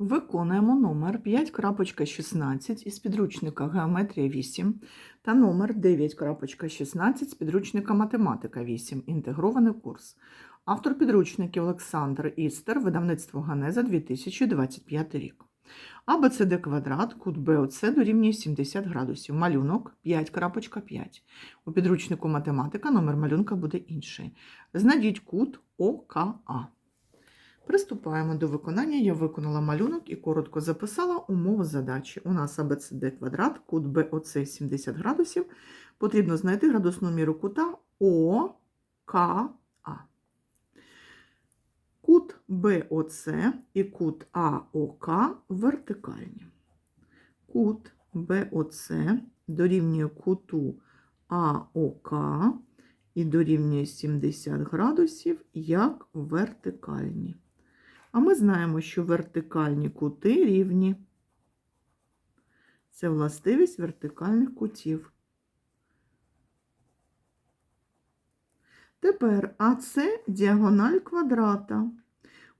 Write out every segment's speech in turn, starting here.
Виконуємо номер 5.16 із підручника Геометрія 8 та номер 9.16 з підручника Математика 8. Інтегрований курс. Автор підручників Олександр Істер, видавництво Ганеза 2025 рік. АБЦД квадрат, кут БОЦ дорівнює 70 градусів. Малюнок 5.5. У підручнику математика номер малюнка буде інший. Знайдіть кут ОКА. Приступаємо до виконання. Я виконала малюнок і коротко записала умову задачі. У нас АБЦД квадрат, кут БОЦ 70 градусів. Потрібно знайти градусну міру кута ОКА. Кут БОЦ і кут АОК вертикальні. Кут БОЦ дорівнює куту АОК і дорівнює 70 градусів як вертикальні. А ми знаємо, що вертикальні кути рівні. Це властивість вертикальних кутів. Тепер АЦ діагональ квадрата.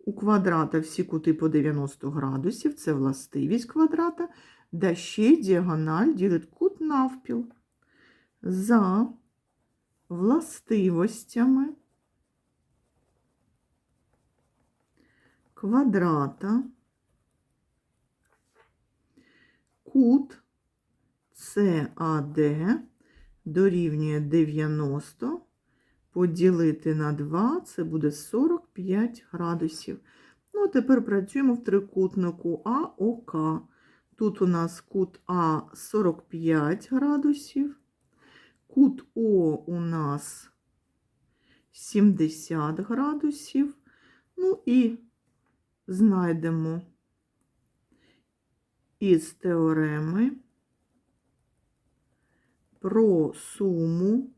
У квадрата всі кути по 90 градусів, це властивість квадрата, де ще діагональ ділить кут навпіл. За властивостями квадрата кут САД дорівнює 90 поділити на 2, це буде 45 градусів. Ну, а тепер працюємо в трикутнику АОК. Тут у нас кут А 45 градусів, кут О у нас 70 градусів. Ну і знайдемо із теореми про суму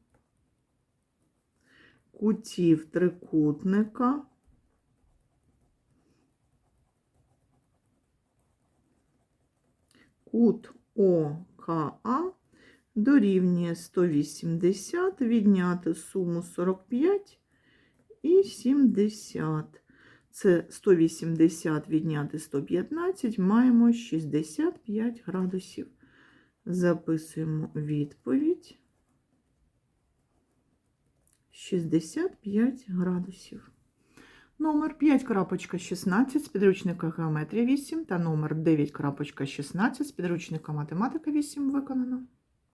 кутів трикутника кут ОКА дорівнює 180, відняти суму 45 і 70. Це 180 відняти 115, маємо 65 градусів. Записуємо відповідь. 65 градусів. Номер 5.16 з підручника Геометрія 8 та номер 9.16 з підручника Математика 8 виконано.